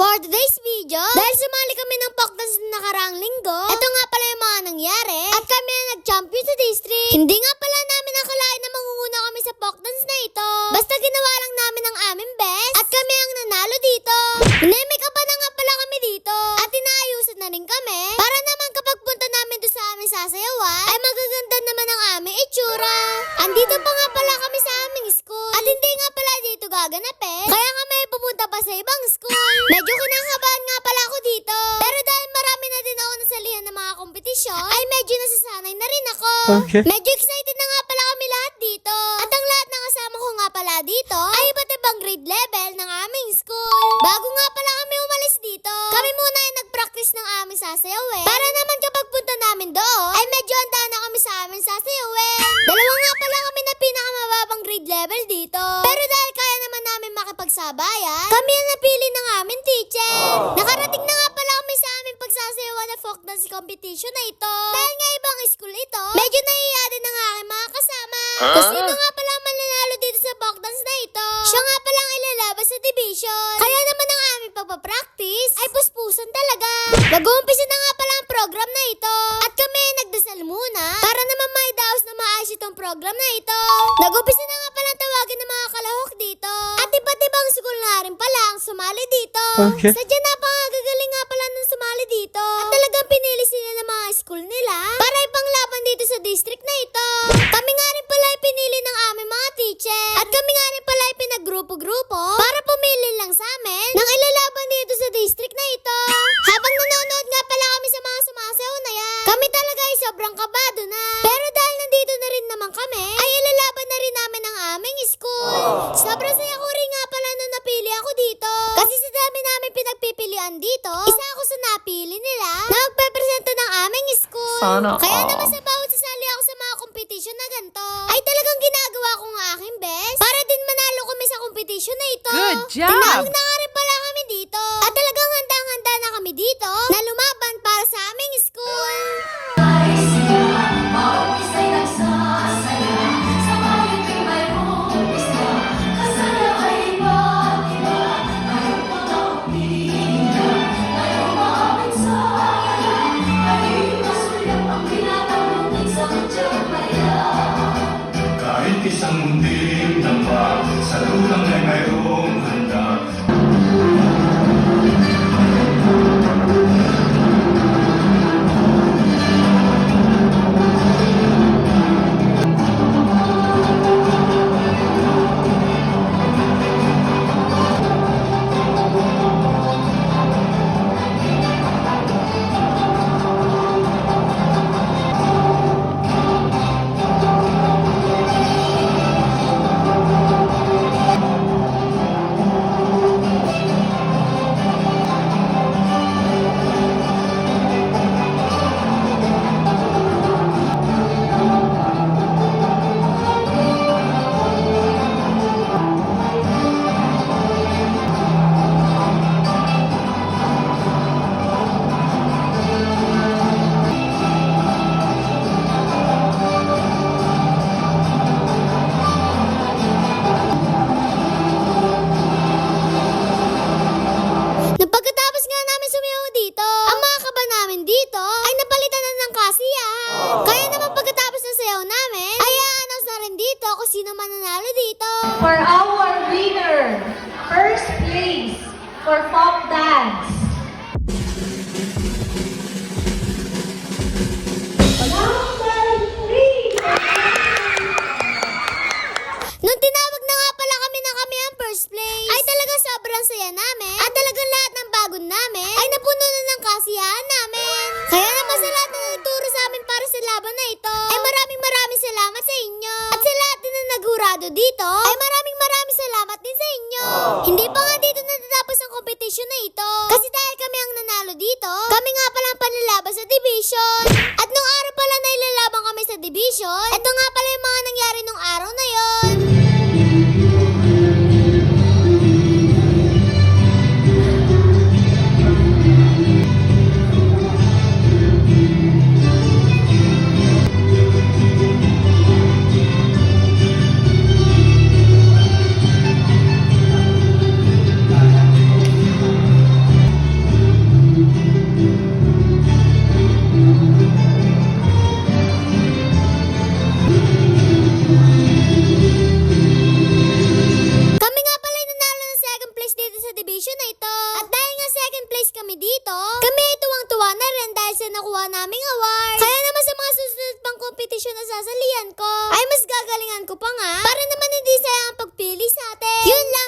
For today's video, dahil sumali kami ng pok dance na nakaraang linggo, ito nga pala yung mga nangyari, at kami na nag-champion sa district. Hindi nga pala namin nakalain na mangunguna kami sa pok dance na ito. Basta Okay. Medyo excited na nga pala kami lahat dito. At ang lahat ng kasama ko nga pala dito ay iba't ibang grade level ng aming school. Bago nga pala kami umalis dito, kami muna ay nag-practice ng aming sasayawin. Para naman kapag punta namin doon, ay medyo handa na kami sa aming sasayawin. Dalawa nga pala kami na pinakamababang grade level dito. Pero dahil kaya naman namin makipagsabayan, kami ang napili ng aming teacher. Nakarating na nga aming pagsasayawan na folk dance competition na ito. Dahil nga ibang school ito, medyo nahiya din ang aking mga kasama. Kung sino nga pala ang mananalo dito sa folk dance na ito, siya nga pala ang ilalabas sa division. Kaya naman ang aming pagpapractice ay puspusan talaga. Nag-uumpisa na nga pala ang program na ito. At kami nagdasal muna para naman maidaos na maayos itong program na ito. Nag-umpisa na nga pala tawagin ng mga kalahok dito. At iba't ibang school na rin pala ang sumali dito. Okay. Sadya Kami nga rin pala pinili ng aming mga teacher. At kami nga rin pala pinagrupo-grupo para pumili lang sa amin ng ilalaban dito sa district na ito. Habang nanonood nga pala kami sa mga sumasayaw na yan, kami talaga ay sobrang kabado na. Pero dahil nandito na rin naman kami, ay ilalaban na rin namin ang aming school. Sobrang saya ko rin nga pala nung napili ako dito. Kasi sa dami namin pinagpipilian dito, isa ako sa napili nila na magpepresenta ng aming school. Sana Kaya naman sa bawat job! For folk dance. Nung tinawag na nga pala kami na kami ang first place, ay talagang sobrang saya namin. At talagang lahat ng bagon namin ay napuno na ng kasiyahan namin. Kaya naman sa lahat na sa amin para sa laban na ito, ay maraming maraming salamat sa inyo. At sa lahat din na nagurado dito, ay maraming maraming salamat din sa inyo. Hindi pa nga division na ito. At dahil nga second place kami dito, kami tuwang-tuwa na rin dahil sa nakuha naming award. Kaya naman sa mga susunod pang kompetisyon na sasalian ko, ay mas gagalingan ko pa nga para naman hindi sayang ang pagpili sa atin. Yun lang!